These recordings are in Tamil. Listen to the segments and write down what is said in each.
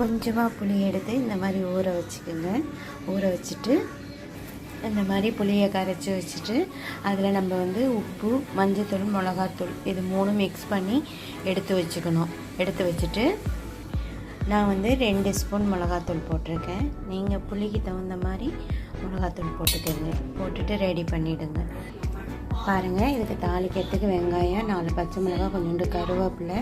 கொஞ்சமாக புளி எடுத்து இந்த மாதிரி ஊற வச்சுக்கோங்க. ஊற வச்சுட்டு இந்த மாதிரி புளியை கரைச்சி வச்சுட்டு அதில் நம்ம வந்து உப்பு மஞ்சத்தூள் மிளகாத்தூள் இது மூணும் மிக்ஸ் பண்ணி எடுத்து வச்சுக்கணும். எடுத்து வச்சுட்டு நான் வந்து ரெண்டு ஸ்பூன் மிளகாத்தூள் போட்டிருக்கேன். நீங்கள் புளிக்கு தகுந்த மாதிரி மிளகாத்தூள் போட்டுக்கோங்க போட்டுட்டு ரெடி பண்ணிவிடுங்க பாருங்கள் இதுக்கு தாளிக்கிறதுக்கு வெங்காயம் நாலு பச்சை மிளகாய் கொஞ்சோண்டு கருவேப்பிலை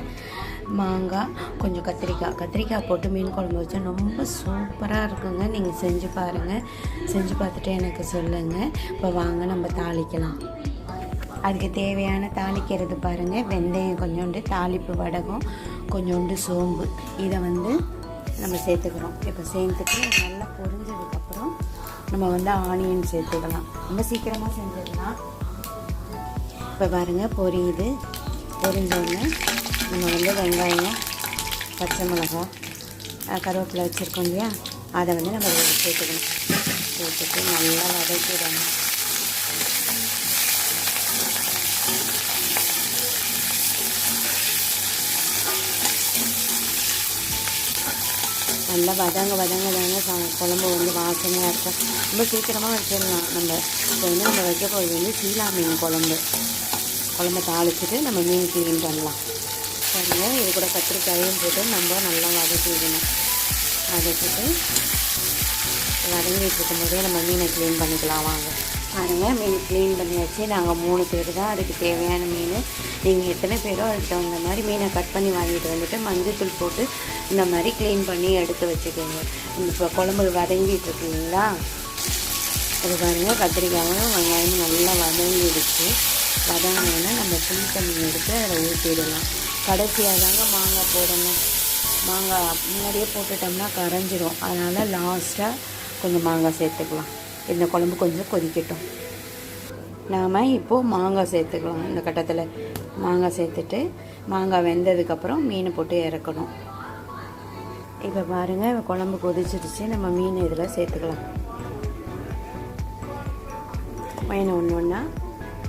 மாங்காய் கொஞ்சம் கத்திரிக்காய். கத்திரிக்காய் போட்டு மீன் குழம்பு வச்சா ரொம்ப சூப்பராக இருக்குங்க. நீங்கள் செஞ்சு பாருங்கள் செஞ்சு பார்த்துட்டு எனக்கு சொல்லுங்கள் இப்போ வாங்க நம்ம தாளிக்கலாம். அதுக்கு தேவையான தாளிக்கிறது பாருங்கள் வெந்தயம் கொஞ்சோண்டு தாளிப்பு வடகம் கொஞ்சோண்டு சோம்பு. இதை வந்து நம்ம சேர்த்துக்கிறோம். இப்போ சேர்த்துட்டு நல்லா பொரிஞ்சதுக்கப்புறம் நம்ம வந்து ஆனியன் சேர்த்துக்கலாம். ரொம்ப சீக்கிரமாக செஞ்சிடலாம். இப்போ பாருங்கள் பொரியுது. பொரிஞ்சோடனே நம்ம வந்து வெங்காயம் பச்சை மிளகாய் கருவேப்பிலை வச்சுருக்கோம் இல்லையா? அதை வந்து நம்ம சேர்த்துக்கணும். சேர்த்துட்டு நல்லா வதக்கிடணும். நல்லா வதங்க வதங்க வதங்க சா- குழம்பு வந்து வாசனையாக இருக்கும். ரொம்ப சீக்கிரமாக வச்சிடலாம். நம்ம இப்போ வந்து நம்ம வைக்க போகிறது வந்து சீலா மீன் குழம்பு. குழம்ப தாளிச்சிட்டு நம்ம மீன் க்ளீன் பண்ணலாம். பாருங்க இது கூட கத்திரிக்காயும் போட்டு நம்ம நல்லா வதக்கிடணும் வதக்கிட்டு வதங்கிட்டு இருக்கும்போதே நம்ம மீனை க்ளீன் பண்ணிக்கலாம் வாங்க. பாருங்கள் மீன் க்ளீன் பண்ணியாச்சு. நாங்கள் மூணு பேர் தான் அதுக்கு தேவையான மீன். நீங்கள் எத்தனை பேரோ அதுக்கு தகுந்த மாதிரி மீனை கட் பண்ணி வாங்கிட்டு வந்துட்டு மஞ்சத்தூள் போட்டு இந்த மாதிரி க்ளீன் பண்ணி எடுத்து வச்சுக்கோங்க. இப்போ குழம்பு வதங்கிட்டு இருக்கீங்களா அது பாருங்கள் கத்திரிக்காயும் வெங்காயமும் நல்லா வதங்கிடுச்சு. வதங்கினோன்னா நம்ம புளி தண்ணி எடுத்து அதில் ஊற்றிடலாம். கடைசியாக தாங்க மாங்காய் போடணும். மாங்காய் முன்னாடியே போட்டுட்டோம்னா கரைஞ்சிரும். அதனால் லாஸ்ட்டாக கொஞ்சம் மாங்காய் சேர்த்துக்கலாம். இந்த குழம்பு கொஞ்சம் கொதிக்கட்டும். நாம் இப்போது மாங்காய் சேர்த்துக்கலாம். இந்த கட்டத்தில் மாங்காய் சேர்த்துட்டு மாங்காய் வெந்ததுக்கப்புறம் மீனை போட்டு இறக்கணும். இப்போ பாருங்கள் குழம்பு கொதிச்சிருச்சு. நம்ம மீன் இதில் சேர்த்துக்கலாம். மீன் ஒன்று ஒன்றா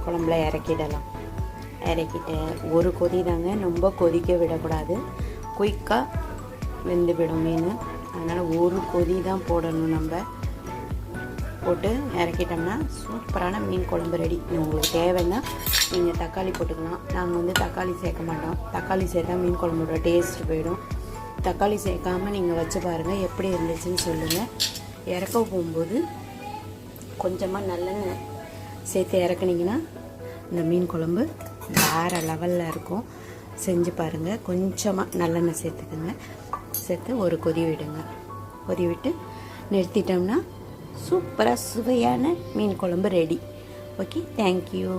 குழம்புல இறக்கிடலாம். இறக்கிட்டு ஒரு கொதி தாங்க ரொம்ப கொதிக்க விடக்கூடாது. குயிக்காக வெந்துவிடும் மீன். அதனால் ஒரு கொதி தான் போடணும் நம்ம. போட்டு இறக்கிட்டோம்னா சூப்பரான மீன் குழம்பு ரெடி. உங்களுக்கு தேவைன்னா நீங்கள் தக்காளி போட்டுக்கலாம். நாங்கள் வந்து தக்காளி சேர்க்க மாட்டோம். தக்காளி சேர்த்தா மீன் குழம்போட டேஸ்ட் போயிடும். தக்காளி சேர்க்காம நீங்கள் வச்சு பாருங்கள் எப்படி இருந்துச்சுன்னு சொல்லுங்கள் இறக்க போகும்போது கொஞ்சமாக நல்லெண்ணெய் சேர்த்து இறக்குனிங்கன்னா இந்த மீன் குழம்பு வேறு லெவலில் இருக்கும். செஞ்சு பாருங்கள் கொஞ்சமாக நல்லெண்ணெய் சேர்த்துக்கோங்க. சேர்த்து ஒரு கொதி விடுங்க. கொதி விட்டு நிறுத்திட்டோம்னா சூப்பராக சுவையான மீன் குழம்பு ரெடி ஓகே தேங்க்யூ